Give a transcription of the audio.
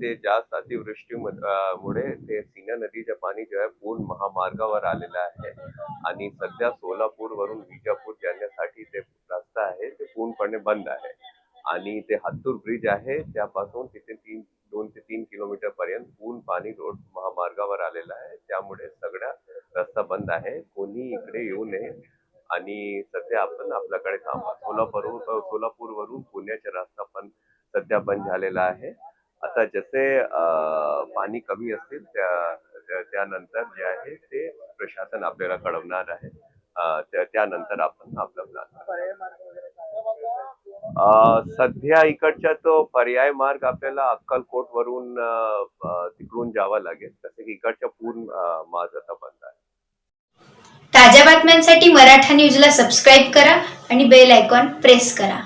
ते जास्त अतिवृष्टीमुळे ते सीना नदीचे पाणी जे आहे पूर्ण महामार्गावर आलेलं आहे. आणि सध्या सोलापूर वरून विजापूर जाण्यासाठी ते रस्ता आहे ते पूर्णपणे बंद आहे. आणि ते हत्तूर ब्रिज आहे त्यापासून तिथे तीन दोन ते तीन किलोमीटर पर्यंत पूर्ण पाणी रोड महामार्गावर आलेलं आहे. त्यामुळे सगळ्या रस्ता बंद आहे. कोणी इकडे येऊ नये. आणि सध्या आपण आपल्याकडे थांबा. सोलापूर सोलापूरवरून पुण्याचा रस्ता पण सध्या बंद झालेला आहे. आता जसे पाणी कमी असतील त्या त्यानंतर जे आहे ते प्रशासन आपल्याला कळवणार आहे. त्यानंतर आपण आपला प्लॅन सध्या इकडचा तो पर्याय मार्ग आपल्याला अक्कलकोट वरून तिकडून जावा लागेल. तसे की इकडचा पूर्ण मार्ग आता बंद आहे. ताज्या बातम्यांसाठी मराठा न्यूजला सबस्क्राईब करा आणि बेल आयकॉन प्रेस करा.